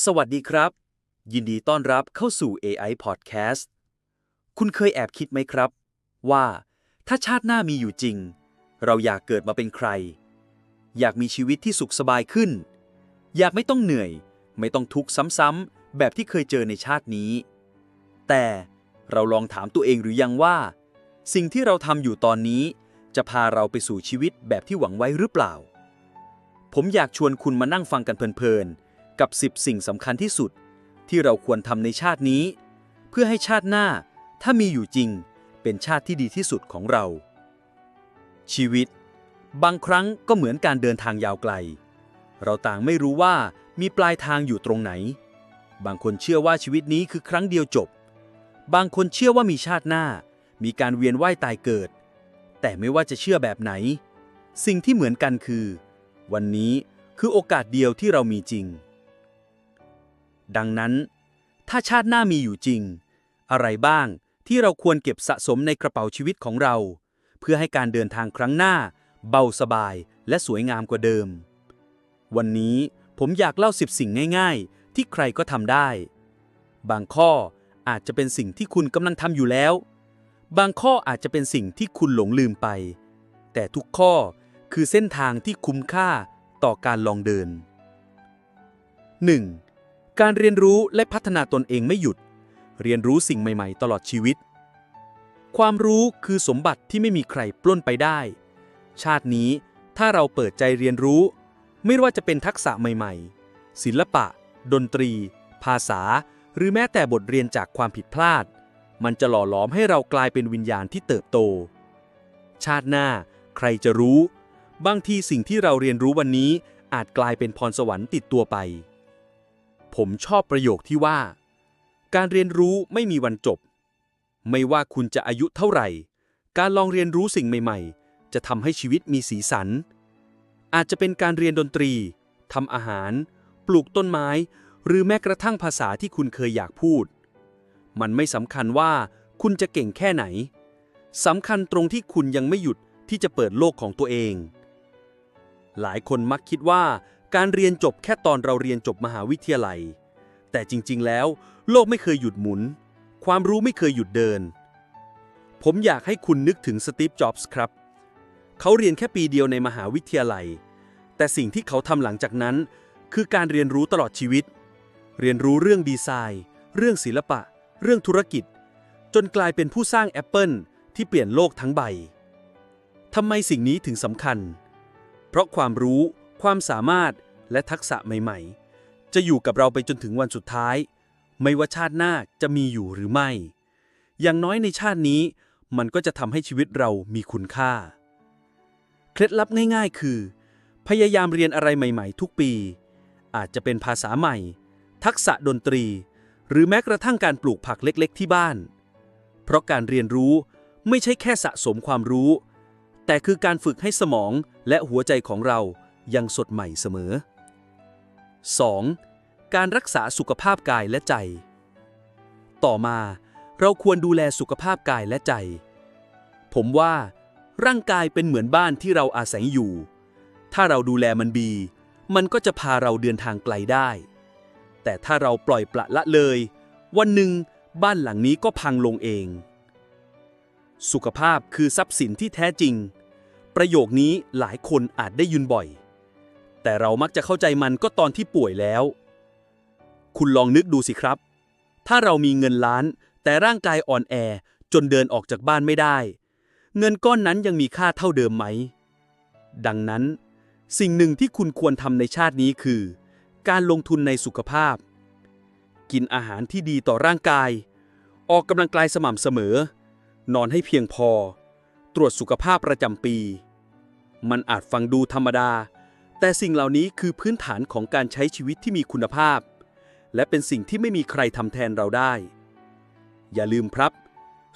สวัสดีครับ ยินดีต้อนรับเข้าสู่ AI Podcast คุณเคยแอบคิดไหมครับ ว่าถ้าชาติหน้ามีอยู่จริง เราอยากเกิดมาเป็นใคร อยากมีชีวิตที่สุขสบายขึ้น อยากไม่ต้องเหนื่อย ไม่ต้องทุกข์ซ้ำๆแบบที่เคยเจอในชาตินี้ แต่เราลองถามตัวเองหรือยังว่า สิ่งที่เราทำอยู่ตอนนี้ จะพาเราไปสู่ชีวิตแบบที่หวังไว้หรือเปล่า ผมอยากชวนคุณมานั่งฟังกันเพลินๆ กับ 10 สิ่งสำคัญที่สุด ที่เราควรทำในชาตินี้ เพื่อให้ชาติหน้า ถ้ามีอยู่จริง เป็นชาติที่ดีที่สุดของเรา ชีวิต บางครั้งก็เหมือนการเดินทางยาวไกล เราต่างไม่รู้ว่ามีปลายทางอยู่ตรงไหน บางคนเชื่อว่าชีวิตนี้คือครั้งเดียวจบ บางคนเชื่อว่ามีชาติหน้า มีการเวียนว่ายตายเกิด แต่ไม่ว่าจะเชื่อแบบไหน สิ่งที่เหมือนกันคือ วันนี้คือโอกาสเดียวที่เรามีจริง ดังนั้น ถ้าชาติหน้ามีอยู่จริง อะไรบ้างที่เราควรเก็บสะสมในกระเป๋าชีวิตของเรา เพื่อให้การเดินทางครั้งหน้า เบาสบายและสวยงามกว่าเดิม วันนี้ผมอยากเล่าสิบสิ่งง่ายๆ ที่ใครก็ทำได้ บางข้ออาจจะเป็นสิ่งที่คุณกำลังทำอยู่แล้ว บางข้ออาจจะเป็นสิ่งที่คุณหลงลืมไป แต่ทุกข้อคือเส้นทางที่คุ้มค่าต่อการลองเดิน 1. การเรียนรู้และพัฒนาตนเองไม่หยุด เรียนรู้สิ่งใหม่ ๆ ตลอดชีวิต ความรู้คือสมบัติที่ไม่มีใครปล้นไปได้ ชาตินี้ถ้าเราเปิดใจเรียนรู้ ไม่ว่าจะเป็นทักษะใหม่ ๆ ศิลปะ ดนตรี ภาษา หรือแม้แต่บทเรียนจากความผิดพลาด มันจะหล่อหลอมให้เรากลายเป็นวิญญาณที่เติบโต ชาติหน้า ใครจะรู้ บางทีสิ่งที่เราเรียนรู้วันนี้อาจกลายเป็นพรสวรรค์ติดตัวไป ผมชอบประโยคที่ว่า การเรียนรู้ไม่มีวันจบ ไม่ว่าคุณจะอายุเท่าไหร่ การลองเรียนรู้สิ่งใหม่ ๆ จะทำให้ชีวิตมีสีสัน อาจจะเป็นการเรียนดนตรีทำอาหาร ปลูกต้นไม้ หรือแม้กระทั่งภาษาที่คุณเคยอยากพูด มันไม่สำคัญว่าคุณจะเก่งแค่ไหนสำคัญตรงที่คุณยังไม่หยุดที่จะเปิดโลกของตัวเอง หลายคนมักคิดว่า การเรียนจบแค่ตอนเราเรียนจบมหาวิทยาลัย แต่จริงๆ แล้ว โลกไม่เคยหยุดหมุน ความรู้ไม่เคยหยุดเดิน ผมอยากให้คุณนึกถึงสตีฟ จ็อบส์ครับ เขาเรียนแค่ปีเดียวในมหาวิทยาลัย แต่สิ่งที่เขาทำหลังจากนั้น คือการเรียนรู้ตลอดชีวิต เรียนรู้เรื่องดีไซน์ เรื่องศิลปะ เรื่องธุรกิจ จนกลายเป็นผู้สร้าง Apple ที่เปลี่ยนโลกทั้งใบทำไมสิ่งนี้ถึงสำคัญ เพราะความรู้ ความสามารถและทักษะใหม่ๆ จะอยู่กับเราไปจนถึงวันสุดท้าย ไม่ว่าชาติหน้าจะมีอยู่หรือไม่ อย่างน้อยในชาตินี้ มันก็จะทำให้ชีวิตเรามีคุณค่า เคล็ดลับง่ายๆ คือ พยายามเรียนอะไรใหม่ๆ ทุกปี อาจจะเป็นภาษาใหม่ ทักษะดนตรี หรือแม้กระทั่งการปลูกผักเล็กๆ ที่บ้าน เพราะการเรียนรู้ไม่ใช่แค่สะสมความรู้ แต่คือการฝึกให้สมองและหัวใจของเรา ยังสดใหม่เสมอ 2. การรักษาสุขภาพกายและใจ ต่อมาเราควรดูแลสุขภาพกายและใจ ผมว่า ร่างกายเป็นเหมือนบ้านที่เราอาศัยอยู่ ถ้าเราดูแลมันดี มันก็จะพาเราเดินทางไกลได้ แต่ถ้าเราปล่อยปละละเลย วันหนึ่งบ้านหลังนี้ก็พังลงเอง สุขภาพคือทรัพย์สินที่แท้จริง ประโยคนี้หลายคนอาจได้ยินบ่อย แต่เรามักจะเข้าใจมันก็ตอนที่ป่วยแล้ว คุณลองนึกดูสิครับ ถ้าเรามีเงินล้าน แต่ร่างกายอ่อนแอจนเดินออกจากบ้านไม่ได้ เงินก้อนนั้นยังมีค่าเท่าเดิมไหม ดังนั้น สิ่งหนึ่งที่คุณควรทำในชาตินี้คือ การลงทุนในสุขภาพ กินอาหารที่ดีต่อร่างกาย ออกกำลังกายสม่ำเสมอ นอนให้เพียงพอ ตรวจสุขภาพประจำปี มันอาจฟังดูธรรมดา แต่สิ่งเหล่านี้คือพื้นฐานของการใช้ชีวิตที่มีคุณภาพ และเป็นสิ่งที่ไม่มีใครทำแทนเราได้ อย่าลืมครับ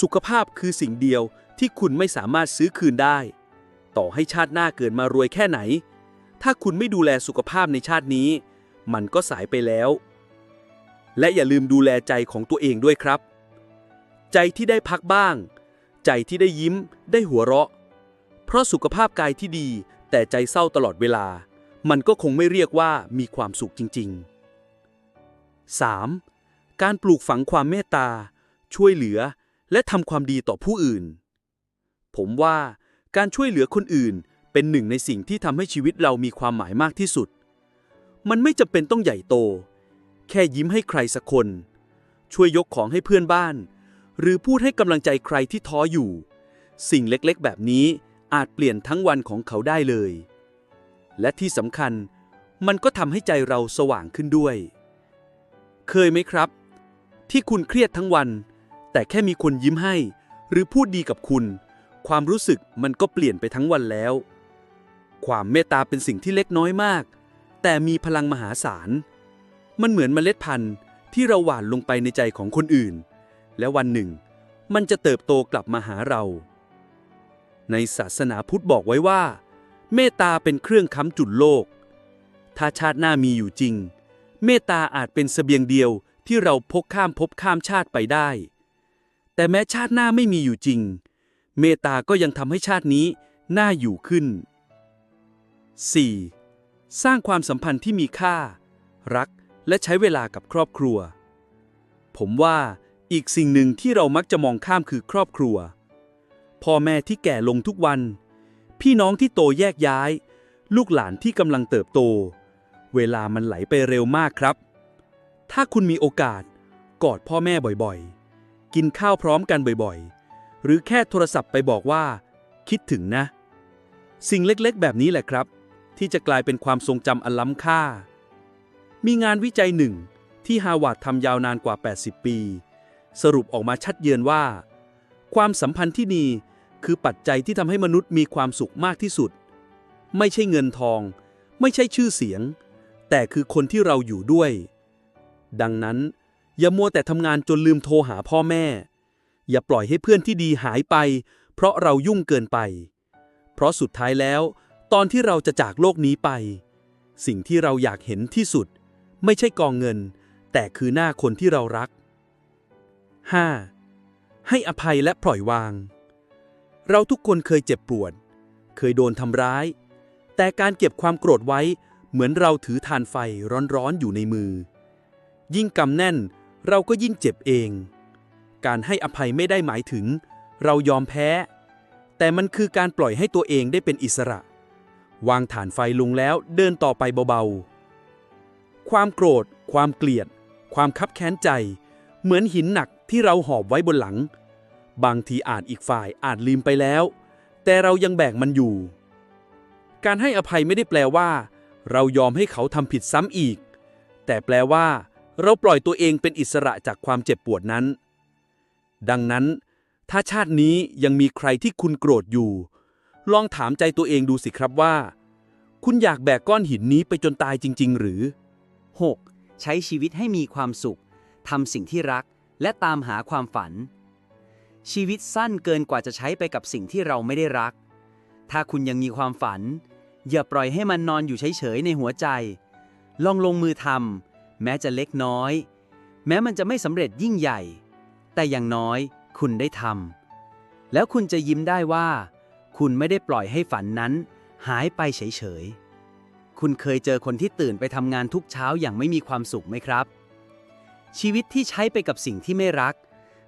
สุขภาพคือสิ่งเดียวที่คุณไม่สามารถซื้อคืนได้ ต่อให้ชาติหน้าเกิดมารวยแค่ไหน ถ้าคุณไม่ดูแลสุขภาพในชาตินี้ มันก็สายไปแล้ว และอย่าลืมดูแลใจของตัวเองด้วยครับ ใจที่ได้พักบ้าง ใจที่ได้ยิ้ม ได้หัวเราะ เพราะสุขภาพกายที่ดีแต่ใจเศร้าตลอดเวลา มันก็คงไม่เรียกว่ามีความสุขจริง ๆ 3. การปลูกฝังความเมตตา ช่วยเหลือ และทำความดีต่อผู้อื่น ผมว่าการช่วยเหลือคนอื่นเป็นหนึ่งในสิ่งที่ทำให้ชีวิตเรามีความหมายมากที่สุด มันไม่จำเป็นต้องใหญ่โต แค่ยิ้มให้ใครสักคน ช่วยยกของให้เพื่อนบ้าน หรือพูดให้กำลังใจใครที่ท้ออยู่ สิ่งเล็กๆ แบบนี้อาจเปลี่ยนทั้งวันของเขาได้เลย และที่สำคัญ มันก็ทำให้ใจเราสว่างขึ้นด้วย เคยไหมครับ ที่คุณเครียดทั้งวัน แต่แค่มีคนยิ้มให้ หรือพูดดีกับคุณ ความรู้สึกมันก็เปลี่ยนไปทั้งวันแล้ว ความเมตตาเป็นสิ่งที่เล็กน้อยมาก แต่มีพลังมหาศาล มันเหมือนเมล็ดพันธุ์ที่เราหว่านลงไปในใจของคนอื่น และวันหนึ่ง มันจะเติบโตกลับมาหาเรา ในศาสนาพุทธบอกไว้ว่า เมตตาเป็นเครื่องค้ำจุนโลก ถ้าชาติหน้ามีอยู่จริง เมตตาอาจเป็นเสบียงเดียวที่เราพกข้ามภพข้ามชาติไปได้ แต่แม้ชาติหน้าไม่มีอยู่จริง เมตตาก็ยังทำให้ชาตินี้น่าอยู่ขึ้น 4. สร้างความสัมพันธ์ที่มีค่า รักและใช้เวลากับครอบครัว ผมว่าอีกสิ่งหนึ่งที่เรามักจะมองข้ามคือครอบครัว พ่อแม่ที่แก่ลงทุกวัน พี่น้องที่โตแยกย้าย ลูกหลานที่กำลังเติบโต เวลามันไหลไปเร็วมากครับ ถ้าคุณมีโอกาส กอดพ่อแม่บ่อยๆ กินข้าวพร้อมกันบ่อยๆ หรือแค่โทรศัพท์ไปบอกว่า คิดถึงนะ สิ่งเล็กๆ แบบนี้แหละครับ ที่จะกลายเป็นความทรงจำอันล้ำค่า มีงานวิจัยหนึ่งที่ฮาวาดทำยาวนานกว่า 80 ปี สรุปออกมาชัดเจนว่า ความสัมพันธ์ที่ดี คือปัจจัยที่ทำให้มนุษย์มีความสุขมากที่สุด ไม่ใช่เงินทอง ไม่ใช่ชื่อเสียง แต่คือคนที่เราอยู่ด้วย ดังนั้น อย่ามัวแต่ทำงานจนลืมโทรหาพ่อแม่ อย่าปล่อยให้เพื่อนที่ดีหายไป เพราะเรายุ่งเกินไป เพราะสุดท้ายแล้ว ตอนที่เราจะจากโลกนี้ไป สิ่งที่เราอยากเห็นที่สุด ไม่ใช่กองเงิน แต่คือหน้าคนที่เรารัก 5. ให้อภัยและปล่อยวาง เราทุกคนเคยเจ็บปวด เคยโดนทำร้าย แต่การเก็บความโกรธไว้เหมือนเราถือทานไฟร้อนๆอยู่ในมือ ยิ่งกำแน่นเราก็ยิ่งเจ็บเอง การให้อภัยไม่ได้หมายถึง เรายอมแพ้ แต่มันคือการปล่อยให้ตัวเองได้เป็นอิสระ วางฐานไฟลงแล้วเดินต่อไปเบาๆ ความโกรธ ความเกลียด ความคับแค้นใจ เหมือนหินหนักที่เราหอบไว้บนหลัง บางทีอาจอีกฝ่ายอาจลืมไปแล้ว แต่เรายังแบกมันอยู่ การให้อภัยไม่ได้แปลว่า เรายอมให้เขาทำผิดซ้ำอีก แต่แปลว่า เราปล่อยตัวเองเป็นอิสระจากความเจ็บปวดนั้น ดังนั้น ถ้าชาตินี้ยังมีใครที่คุณโกรธอยู่ ลองถามใจตัวเองดูสิครับว่า คุณอยากแบกก้อนหินนี้ไปจนตายจริง ๆ หรือ 6. ใช้ชีวิตให้มีความสุขทำสิ่งที่รักและตามหาความฝัน ชีวิตสั้นเกินกว่าจะใช้ไปกับสิ่งที่เราไม่ได้รัก ถ้าคุณยังมีความฝัน อย่าปล่อยให้มันนอนอยู่เฉยๆในหัวใจ ลองลงมือทำแม้จะเล็กน้อย แม้มันจะไม่สำเร็จยิ่งใหญ่ แต่อย่างน้อยคุณได้ทำแล้วคุณจะยิ้มได้ว่า คุณไม่ได้ปล่อยให้ฝันนั้น หายไปเฉยๆ คุณเคยเจอคนที่ตื่นไปทำงานทุกเช้าอย่างไม่มีความสุขไหมครับ ชีวิตที่ใช้ไปกับสิ่งที่ไม่รัก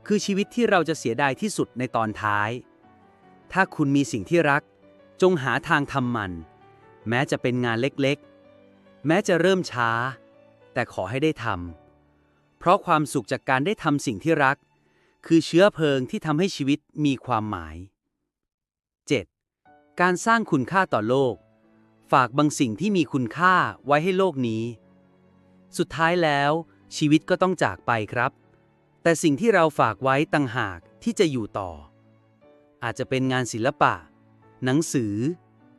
คือชีวิตที่เราจะเสียดายที่สุดในตอนท้าย ถ้าคุณมีสิ่งที่รัก จงหาทางทำมัน แม้จะเป็นงานเล็กๆ แม้จะเริ่มช้า แต่ขอให้ได้ทำเพราะความสุขจากการได้ทำสิ่งที่รัก คือเชื้อเพลิงที่ทำให้ชีวิตมีความหมาย 7. การสร้างคุณค่าต่อโลก ฝากบางสิ่งที่มีคุณค่าไว้ให้โลกนี้ สุดท้ายแล้วชีวิตก็ต้องจากไปครับ แต่สิ่งที่เราฝากไว้ต่างหากที่จะอยู่ต่อ อาจจะเป็นงานศิลปะ หนังสือ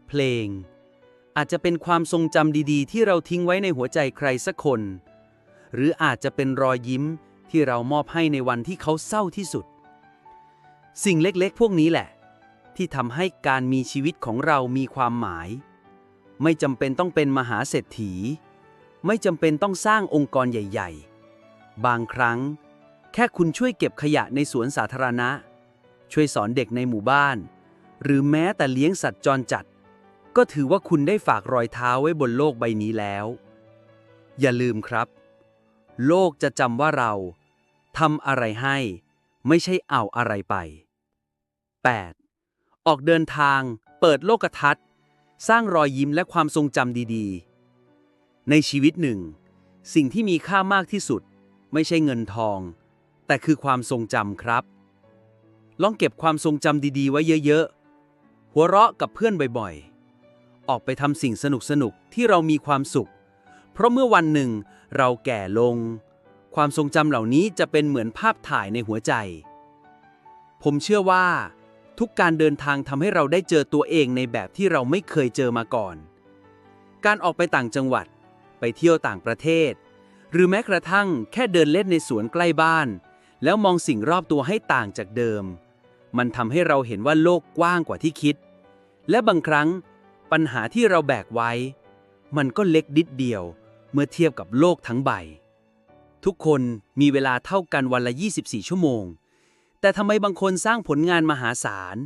เพลง อาจจะเป็นความทรงจำดีๆ ที่เราทิ้งไว้ในหัวใจใครสักคน หรืออาจจะเป็นรอยยิ้มที่เรามอบให้ในวันที่เขาเศร้าที่สุด สิ่งเล็กๆ พวกนี้แหละ ที่ทำให้การมีชีวิตของเรามีความหมาย ไม่จำเป็นต้องเป็นมหาเศรษฐี ไม่จำเป็นต้องสร้างองค์กรใหญ่ ๆ บางครั้ง แค่คุณช่วยเก็บขยะในสวนสาธารณะ ช่วยสอนเด็กในหมู่บ้าน หรือแม้แต่เลี้ยงสัตว์จรจัด ก็ถือว่าคุณได้ฝากรอยเท้าไว้บนโลกใบนี้แล้ว อย่าลืมครับ โลกจะจำว่าเราทำอะไรให้ ไม่ใช่เอาอะไรไป 8. ออกเดินทาง เปิดโลกทัศน์ สร้างรอยยิ้มและความทรงจำดีๆ ในชีวิตหนึ่ง สิ่งที่มีค่ามากที่สุด ไม่ใช่เงินทอง แต่คือความทรงจำครับ ลองเก็บความทรงจำดีๆ ไว้เยอะๆ หัวเราะกับเพื่อนบ่อยๆ ออกไปทำสิ่งสนุกๆ ที่เรามีความสุข เพราะเมื่อวันหนึ่งเราแก่ลง ความทรงจำเหล่านี้จะเป็นเหมือนภาพถ่ายในหัวใจ ผมเชื่อว่า ทุกการเดินทางทำให้เราได้เจอตัวเองในแบบที่เราไม่เคยเจอมาก่อน การออกไปต่างจังหวัด ไปเที่ยวต่างประเทศหรือแม้กระทั่งแค่เดินเล่นในสวนใกล้บ้าน แล้วมองสิ่งรอบตัวให้ต่างจากเดิม มันทำให้เราเห็นว่าโลกกว้างกว่าที่คิด และบางครั้ง ปัญหาที่เราแบกไว้ มันก็เล็กนิดเดียว เมื่อเทียบกับโลกทั้งใบ ทุกคนมีเวลาเท่ากันวันละ 24 ชั่วโมง แต่ทำไมบางคนสร้างผลงานมหาศาล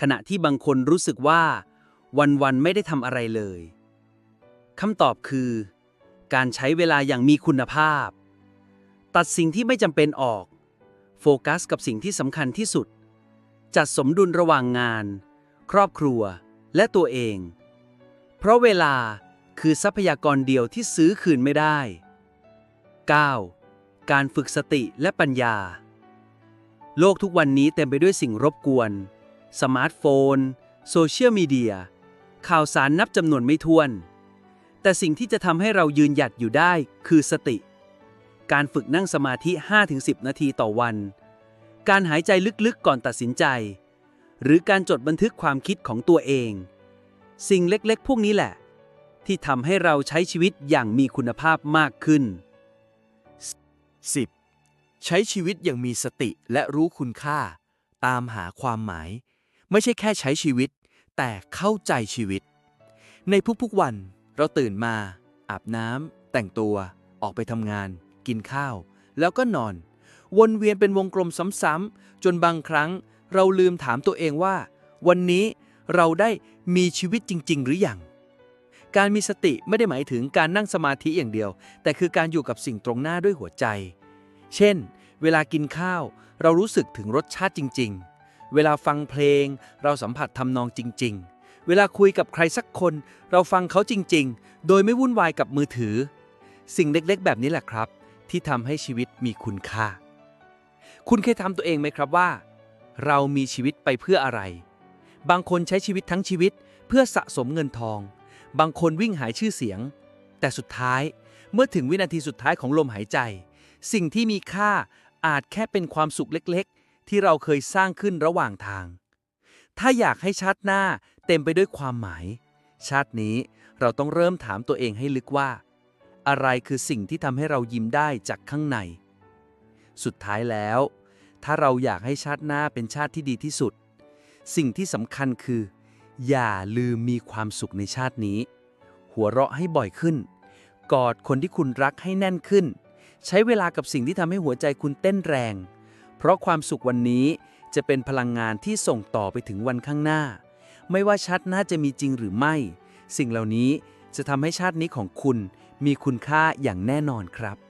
ขณะที่บางคนรู้สึกว่า วันๆไม่ได้ทำอะไรเลยคำตอบคือ การใช้เวลาอย่างมีคุณภาพ ตัดสิ่งที่ไม่จำเป็นออก โฟกัสกับสิ่งที่สำคัญที่สุด จัดสมดุลระหว่างงาน ครอบครัว และตัวเอง เพราะเวลาคือทรัพยากรเดียวที่ซื้อคืนไม่ได้ 9. การฝึกสติและปัญญา โลกทุกวันนี้เต็มไปด้วยสิ่งรบกวน สมาร์ทโฟน โซเชียลมีเดีย ข่าวสารนับจำนวนไม่ถ้วน แต่สิ่งที่จะทำให้เรายืนหยัดอยู่ได้คือสติ การฝึกนั่งสมาธิ 5-10 นาทีต่อวัน การหายใจลึกๆก่อนตัดสินใจ หรือการจดบันทึกความคิดของตัวเอง สิ่งเล็กๆ พวกนี้แหละ ที่ทำให้เราใช้ชีวิตอย่างมีคุณภาพมากขึ้น 10. ใช้ชีวิตอย่างมีสติและรู้คุณค่า ตามหาความหมาย ไม่ใช่แค่ใช้ชีวิต แต่เข้าใจชีวิต ในทุกๆวันเราตื่นมา อาบน้ำแต่งตัวออกไปทำงาน กินข้าว แล้วก็นอน วนเวียนเป็นวงกลมซ้ำๆจนบางครั้ง เราลืมถามตัวเองว่า วันนี้เราได้มีชีวิตจริง ๆ หรือยังการมีสติไม่ได้หมายถึงการนั่งสมาธิอย่างเดียว แต่คือการอยู่กับสิ่งตรงหน้าด้วยหัวใจ เช่น เวลากินข้าว เรารู้สึกถึงรสชาติจริง ๆ เวลาฟังเพลง เราสัมผัสทำนองจริง ๆ เวลาคุยกับใครสักคน เราฟังเขาจริง ๆ โดยไม่วุ่นวายกับมือถือ สิ่งเล็กๆ แบบนี้แหละครับ ที่ทำให้ชีวิตมีคุณค่า คุณเคยถามตัวเองไหมครับว่า เรามีชีวิตไปเพื่ออะไร บางคนใช้ชีวิตทั้งชีวิตเพื่อสะสมเงินทอง บางคนวิ่งหายชื่อเสียง แต่สุดท้ายเมื่อถึงวินาทีสุดท้ายของลมหายใจ สิ่งที่มีค่าอาจแค่เป็นความสุขเล็กๆ ที่เราเคยสร้างขึ้นระหว่างทาง ถ้าอยากให้ชาติหน้าเต็มไปด้วยความหมาย ชาตินี้เราต้องเริ่มถามตัวเองให้ลึกว่า อะไรคือสิ่งที่ทำให้เรายิ้มได้จากข้างใน สุดท้ายแล้ว ถ้าเราอยากให้ชาติหน้าเป็นชาติที่ดีที่สุด สิ่งที่สำคัญคือ อย่าลืมมีความสุขในชาตินี้ หัวเราะให้บ่อยขึ้น กอดคนที่คุณรักให้แน่นขึ้น ใช้เวลากับสิ่งที่ทำให้หัวใจคุณเต้นแรง เพราะความสุขวันนี้จะเป็นพลังงานที่ส่งต่อไปถึงวันข้างหน้า ไม่ว่าชาติหน้าจะมีจริงหรือไม่ สิ่งเหล่านี้จะทำให้ชาตินี้ของคุณ มีคุณค่าอย่างแน่นอนครับ